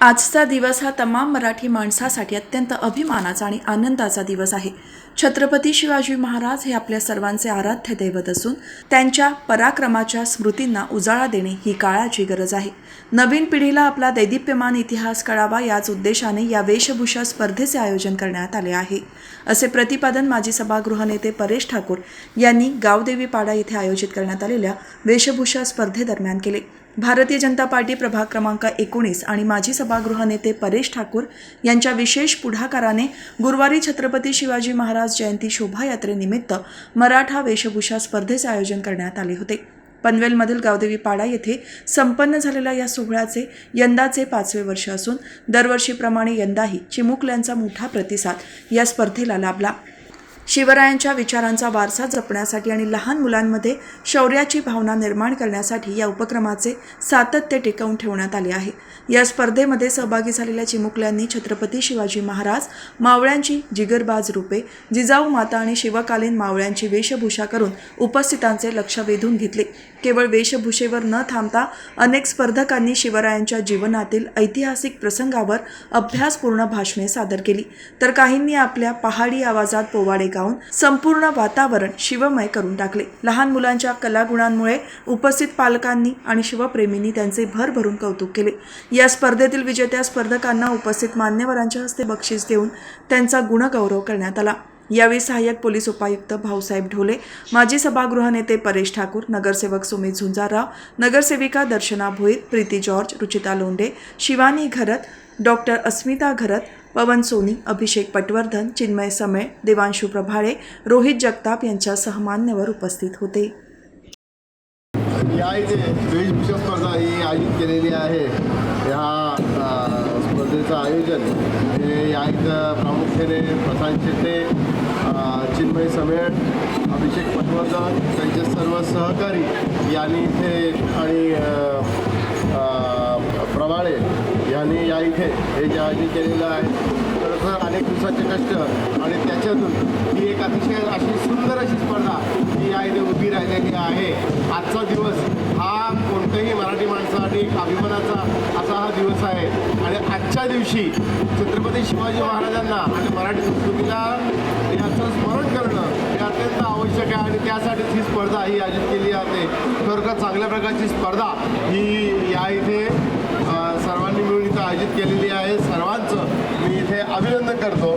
आजचा दिवस हा तमाम मराठी माणसासाठी अत्यंत अभिमानाचा आणि आनंदाचा दिवस आहे. छत्रपती शिवाजी महाराज हे आपल्या सर्वांचे आराध्य दैवत असून त्यांच्या पराक्रमाच्या स्मृतींना उजाळा देणे ही काळाची गरज आहे. नवीन पिढीला आपला दैदिप्यमान इतिहास कळावा याच उद्देशाने या वेशभूषा स्पर्धेचे आयोजन करण्यात आले आहे. असे प्रतिपादन माजी सभागृह नेते परेश ठाकूर यांनी गावदेवी पाडा येथे आयोजित करण्यात आलेल्या वेशभूषा स्पर्धेदरम्यान केले. भारतीय जनता पार्टी प्रभाग क्रमांक एकोणीस आणि माजी सभागृह नेते परेश ठाकूर यांच्या विशेष पुढाकाराने गुरुवारी छत्रपती शिवाजी महाराज जयंती शोभायात्रेनिमित्त मराठा वेशभूषा स्पर्धेचे आयोजन करण्यात आले होते. पनवेलमधील गावदेवी पाडा येथे संपन्न झालेल्या या सोहळ्याचे यंदाचे पाचवे वर्ष असून दरवर्षीप्रमाणे यंदाही चिमुकल्यांचा मोठा प्रतिसाद या स्पर्धेला लाभला. शिवरायांच्या विचारांचा वारसा जपण्यासाठी आणि लहान मुलांमध्ये शौर्याची भावना निर्माण करण्यासाठी या उपक्रमाचे सातत्य टिकवून ठेवण्यात आले आहे. या स्पर्धेमध्ये सहभागी झालेल्या चिमुकल्यांनी छत्रपती शिवाजी महाराज मावळ्यांची जिगरबाज रूपे जिजाऊ माता आणि शिवकालीन मावळ्यांची वेशभूषा करून उपस्थितांचे लक्ष वेधून घेतले. केवळ वेशभूषेवर न थांबता अनेक स्पर्धकांनी शिवरायांच्या जीवनातील ऐतिहासिक प्रसंगावर अभ्यासपूर्ण भाषणे सादर केली. तर काहींनी आपल्या पहाडी आवाजात पोवाडे गाऊन संपूर्ण वातावरण शिवमय करून टाकले. लहान मुलांच्या कलागुणांमुळे उपस्थित पालकांनी आणि शिवप्रेमींनी त्यांचे भरभरून कौतुक केले. या स्पर्धेतील विजेत्या स्पर्धकांना उपस्थित मान्यवरांच्या हस्ते बक्षीस देऊन त्यांचा गुणगौरव करण्यात आला. यावेळी सहाय्यक पोलीस उपायुक्त भाऊसाहेब ढोले माजी सभागृह नेते परेश ठाकूर नगरसेवक सुमित झुंजारराव नगरसेविका दर्शना भोईर प्रीती जॉर्ज रुचिता लोंढे शिवानी घरत डॉक्टर अस्मिता घरत पवन सोनी अभिषेक पटवर्धन चिन्मय समेळ देवांशू प्रभाळे रोहित जगताप यांच्यासह मान्यवर उपस्थित होते. या इथे वेशभूषा स्पर्धा ही आयोजित केलेली आहे. ह्या स्पर्धेचं आयोजन हे या इथं प्रामुख्याने प्रशांत शेटे चिन्मय समेट अभिषेक पटवर्धन त्यांचे सर्व सहकारी यांनी इथे आणि हे जे आयोजन केलेलं आहे खरोखर अनेक दिवसाचे कष्ट आणि त्याच्यातून ही एक अतिशय अशी सुंदर अशी स्पर्धा ही या इथे उभी राहिलेली आहे. आजचा दिवस हा कोणत्याही मराठी माणसासाठी एक अभिमानाचा असा हा दिवस आहे. आणि आजच्या दिवशी छत्रपती शिवाजी महाराजांना आणि मराठी संस्कृतीला याचं स्मरण करणं हे अत्यंत आवश्यक आहे आणि त्यासाठीच ही स्पर्धा ही आयोजित केली जाते खरोखर चांगल्या प्रकारची स्पर्धा ही या इथे अ, सर्वांनी मिळून इथं आयोजित केलेली आहे. सर्वांचं मी इथे अभिनंदन करतो.